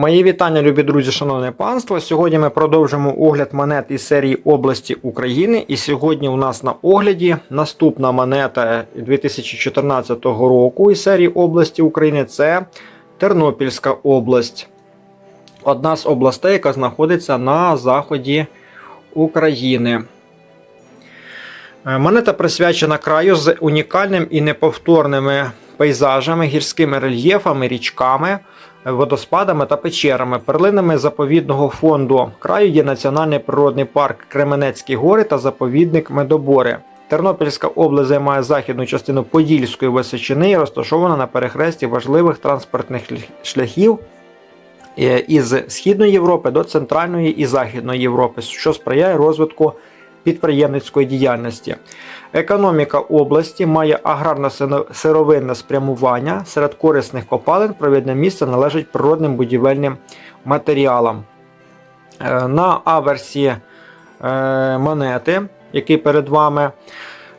Мої вітання, любі друзі, шановне панство. Сьогодні ми продовжимо огляд монет із серії області України. І сьогодні у нас на огляді наступна монета 2014 року із серії області України це Тернопільська область. Одна з областей, яка знаходиться на заході України. Е, Монета присвячена краю з унікальним і неповторними пейзажами, гірськими рельєфами, річками, водоспадами та печерами. Перлинами заповідного фонду краю є Національний природний парк Кременецькі гори та заповідник Медобори. Тернопільська область займає західну частину Подільської височини і розташована на перехресті важливих транспортних шляхів е, із Східної Європи до Центральної і Західної Європи, що сприяє розвитку підприємницької діяльності. Економіка області має аграрно-сировинне спрямування. Серед корисних копалин провідне місце належить природним будівельним матеріалам. Е, На аверсі е, монети, який перед вами.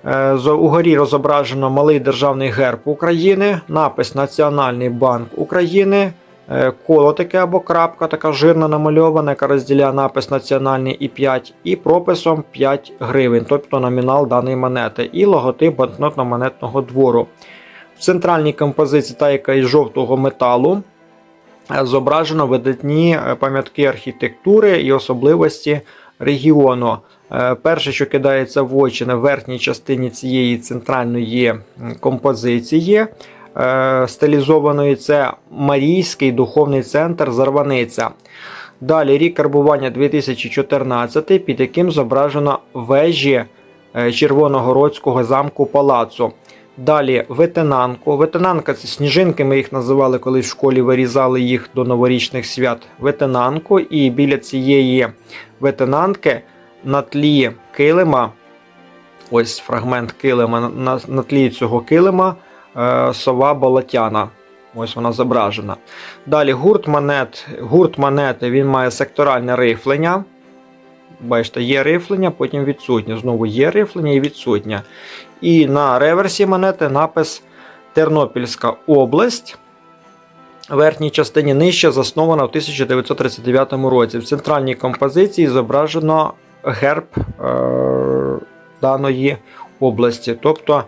е, Угорі розображено малий державний герб України, напис Національний банк України, коло таке або крапка, така жирна намальована, яка розділяє напис Національний і 5, і прописом 5 гривень, тобто номінал даної монети, і логотип банкнотно-монетного двору. В центральній композиції, та яка із жовтого металу, е, зображено видатні е, пам'ятки архітектури і особливості регіону. Е, Перше, що кидається в очі на верхній частині цієї центральної композиції, е, стилізованої, це Марійський духовний центр Зарваниця. Далі рік карбування 2014, під яким зображено вежі е, Червоногородського замку палацу. Далі ветенанку. Ветенанка це сніжинки, ми їх називали, коли в школі вирізали їх до новорічних свят. Ветенанку. І біля цієї ветенанки на тлі килима, ось фрагмент килима, на, на, на тлі цього килима е, сова болотяна. Ось вона зображена. Далі гурт монет. Гурт монети він має секторальне рифлення. Бачите, є рифлення, потім відсутнє. Знову є рифлення і відсутнє. І на реверсі монети напис Тернопільська область. В верхній частині нижче заснована в 1939 році. В центральній композиції зображено герб е- даної області. Тобто е,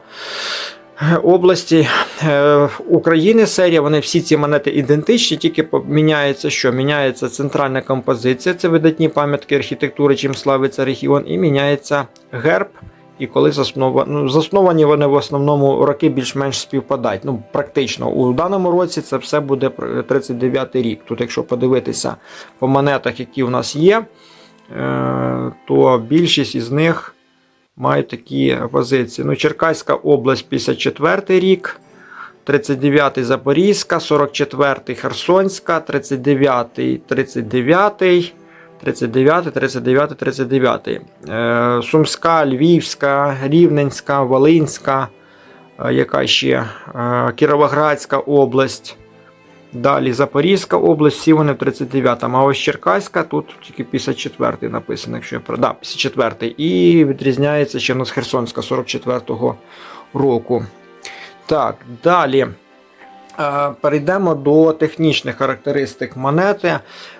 області е, України серія, вони всі ці монети ідентичні, тільки міняється що? Міняється центральна композиція, це видатні пам'ятки архітектури, чим славиться регіон, і міняється герб. І коли заснова... ну, засновані вони в основному роки більш-менш співпадають. Ну, практично. У даному році це все буде 39 й рік. Тут, якщо подивитися по монетах, які у нас є, е, то більшість із них мають такі позиції. Ну, Черкаська область 54 рік, 39-й Запорізька, 44-й Херсонська, 39-й, 39-й. 39, 39, 39. Е, Сумська, Львівська, Рівненська, Волинська, е, яка ще е, Кіровоградська область. Далі Запорізька область, всі вони в 39-му. А ось Черкаська, тут тільки 54-й написано, якщо я да, 54-й. І відрізняється ще у нас Херсонська 44-го року. Так, далі. Е, Перейдемо до технічних характеристик монети.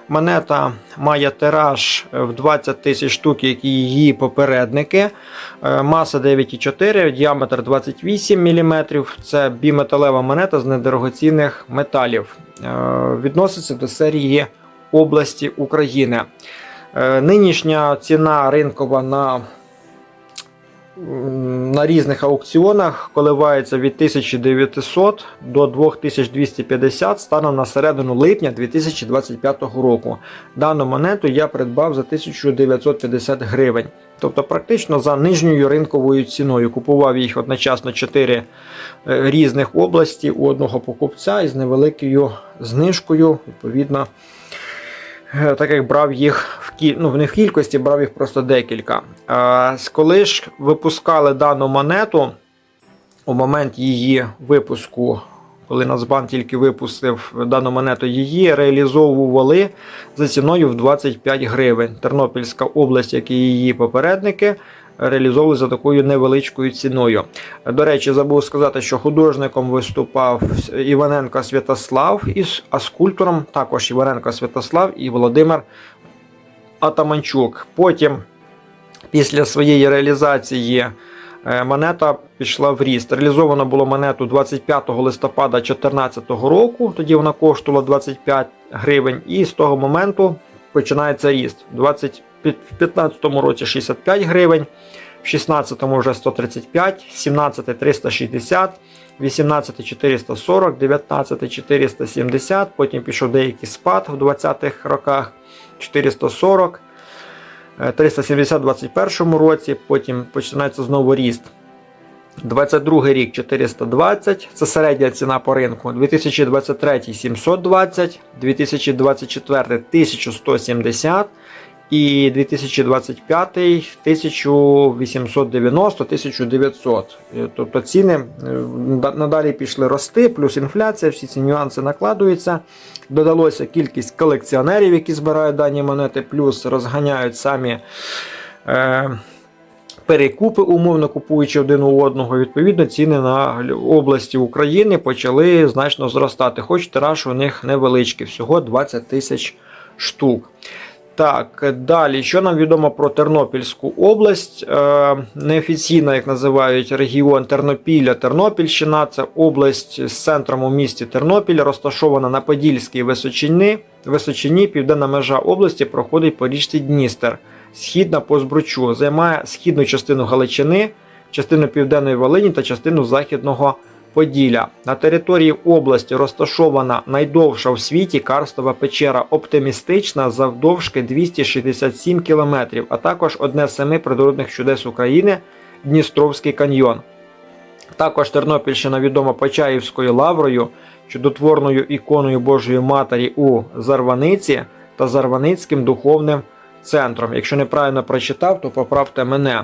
Монета має тираж в 20 тисяч штук, як і її попередники. Е, Маса 9,4, діаметр 28 мм. Це біметалева монета з недорогоцінних металів. Е, Відноситься до серії області України. Нинішня ціна ринкова на на різних аукціонах коливається від 1900 до 2250 станом на середину липня 2025 року. Дану монету я придбав за 1950 гривень. Тобто практично за нижньою ринковою ціною. Купував їх одночасно 4 різних області у одного покупця із невеликою знижкою. Відповідно, Е, так як брав їх в кіль... ну, не в кількості, брав їх просто декілька. Коли ж випускали дану монету, у момент її випуску, коли Нацбанк тільки випустив дану монету, її реалізовували за ціною в 25 гривень. Тернопільська область, як і її попередники, реалізовували за такою невеличкою ціною. До речі, забув сказати, що художником виступав Іваненко Святослав, а скульптором також Іваненко Святослав і Володимир Атаманчук. Потім, після своєї реалізації, е, монета пішла в ріст. Реалізовано було монету 25 листопада 2014 року. Тоді вона коштувала 25 гривень, і з того моменту починається ріст. 20, в 2015 році 65 гривень, в 16 вже 135, 17 360, 18 440, 19 470, потім пішов деякий спад в 20-х роках 440, е, 370 в 2021 році, потім починається знову ріст. 22 рік 420, це середня ціна по ринку. 2023 720, 2024 1170 і 2025 1890 1900. Е, Тобто ціни е, надалі пішли рости, плюс інфляція, всі ці нюанси накладуються. Додалося кількість колекціонерів, які збирають дані монети, плюс розганяють самі. Е, перекупи, умовно купуючи один у одного. Відповідно, ціни на області України почали значно зростати, хоч тираж у них невеличкий, всього 20 тисяч штук. Так, далі, що нам відомо про Тернопільську область? Е, неофіційно, як називають регіон Тернопілля, Тернопільщина. Це область з центром у місті Тернопіль, розташована на Подільській височині. Височині південна межа області проходить по річці Дністер східна по Збручу, займає східну частину Галичини, частину Південної Волині та частину Західного Поділля. На території області розташована найдовша в світі карстова печера оптимістична завдовжки 267 км, а також одне з семи природних чудес України Дністровський каньйон. Також Тернопільщина відома Почаївською лаврою, чудотворною іконою Божої Матері у Зарваниці та Зарваницьким духовним центром. Якщо неправильно прочитав, то поправте мене.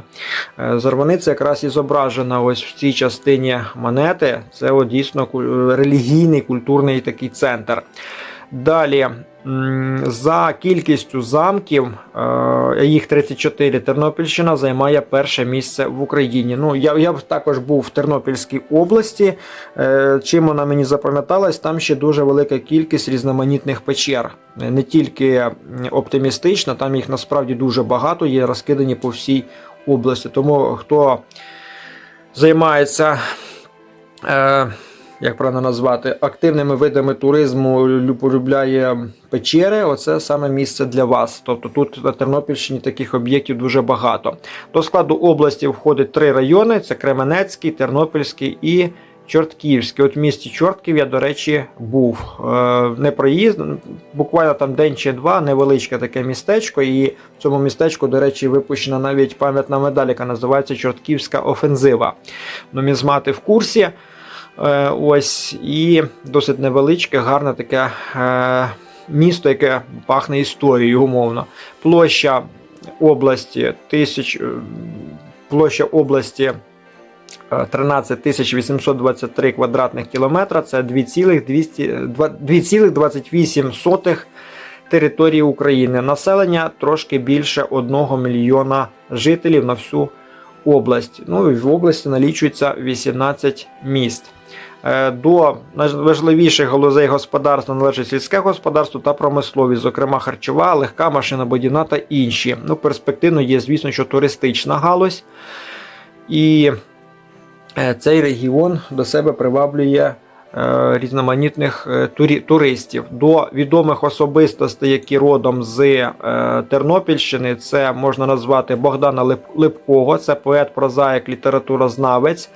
Е, Зарваниця якраз і зображена ось в цій частині монети. Це от дійсно релігійний культурний такий центр. Далі. За кількістю замків, е, їх 34, Тернопільщина займає перше місце в Україні. Ну, я, я також був в Тернопільській області. Е, Чим вона мені запам'яталась, там ще дуже велика кількість різноманітних печер. Не тільки м, оптимістична, там їх насправді дуже багато, є розкидані по всій області. Тому хто займається. Е, як правильно назвати, активними видами туризму полюбляє печери, оце саме місце для вас. Тобто тут на Тернопільщині таких об'єктів дуже багато. До складу області входить три райони: це Кременецький, Тернопільський і Чортківський. От в місті Чортків я, до речі, був. Е, Не проїзд, буквально там день чи два, невеличке таке містечко. І в цьому містечку, до речі, випущена навіть пам'ятна медаль, яка називається Чортківська офензива. Нумізмати в курсі. Е, Ось і досить невеличке, гарне таке е, місто, яке пахне історією, умовно. Площа області тисяч, е, площа області е, 13 тисяч 823 квадратних кілометра. Це 2,200 два- 2,28 території України. Населення трошки більше 1 мільйона жителів на всю область. Ну і в області налічується 18 міст. Е, До найважливіших галузей господарства належить сільське господарство та промисловість, зокрема харчова, легка машинобудівна та інші. Ну, перспективно є, звісно, що туристична галузь. І е, цей регіон до себе приваблює різноманітних е, туристів. До відомих особистостей, які родом з е, Тернопільщини, це можна назвати Богдана Липкого, це поет, прозаїк, літературознавець.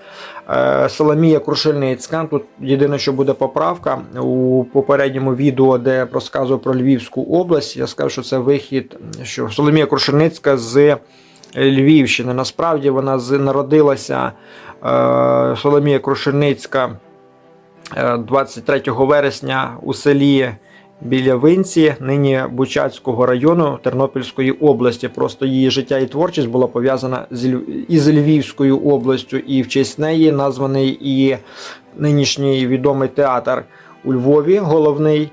Е, Соломія Крушельницька. Тут єдине, що буде поправка у попередньому відео, де розказував про Львівську область. Я сказав, що це вихід, що Соломія Крушельницька з Львівщини. Насправді вона народилася е, Соломія Крушельницька е, 23 вересня у селі біля Винці, нині Бучацького району Тернопільської області. Просто її життя і творчість була пов'язана із Львівською областю, і в честь неї названий і нинішній відомий театр у Львові, головний.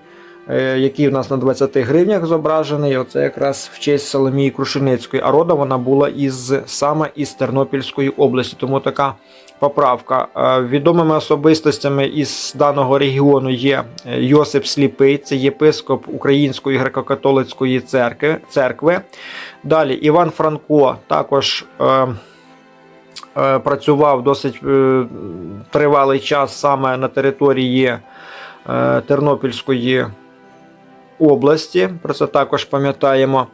е, який у нас на 20 гривнях зображений. Оце якраз в честь Соломії Крушеницької. А родом вона була із саме із Тернопільської області. Тому така поправка. Е, Відомими особистостями із даного регіону є е, Йосип Сліпий, це єпископ Української греко-католицької церкви. Далі Іван Франко також. Е, Працював досить тривалий час саме на території Тернопільської області. Про це також пам'ятаємо.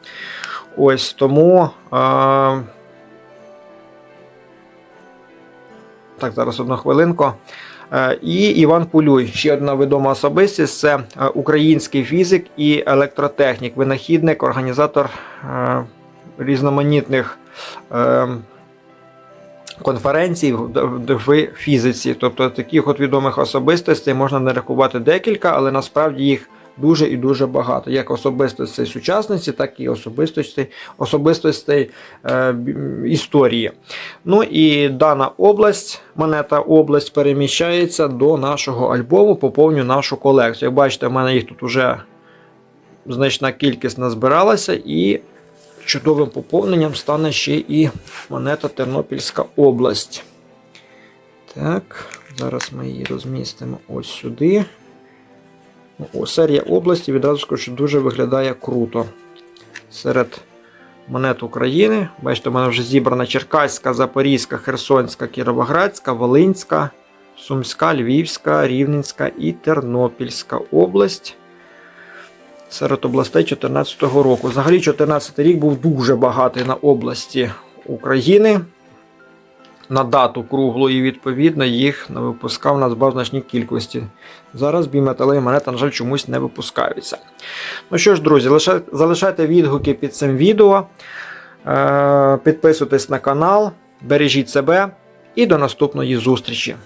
Ось тому. Так, зараз одну хвилинку. Е, І Іван Пулюй, ще одна відома особистість це е, український фізик і електротехнік, винахідник, організатор е, різноманітних конференцій в фізиці. Тобто таких от відомих особистостей можна нарахувати декілька, але насправді їх дуже і дуже багато. Як особистостей сучасності, так і особистостей, особистостей е, історії. Ну і дана область, монета область, переміщається до нашого альбому, поповнює нашу колекцію. Як бачите, в мене їх тут вже значна кількість назбиралася, і чудовим поповненням стане ще і монета Тернопільська область. Так, зараз ми її розмістимо ось сюди. Серія області відразу скажу, дуже виглядає круто. Серед монет України. Бачите, у мене вже зібрана Черкаська, Запорізька, Херсонська, Кіровоградська, Волинська, Сумська, Львівська, Рівненська і Тернопільська область. Серед областей 2014 року. Взагалі, 2014 рік був дуже багатий на області України. На дату круглу і відповідно їх не випускав на значній кількості. Зараз біметалеві монети, на жаль, чомусь не випускаються. Ну що ж, друзі, залишайте відгуки під цим відео. Е, Підписуйтесь на канал, бережіть себе і до наступної зустрічі!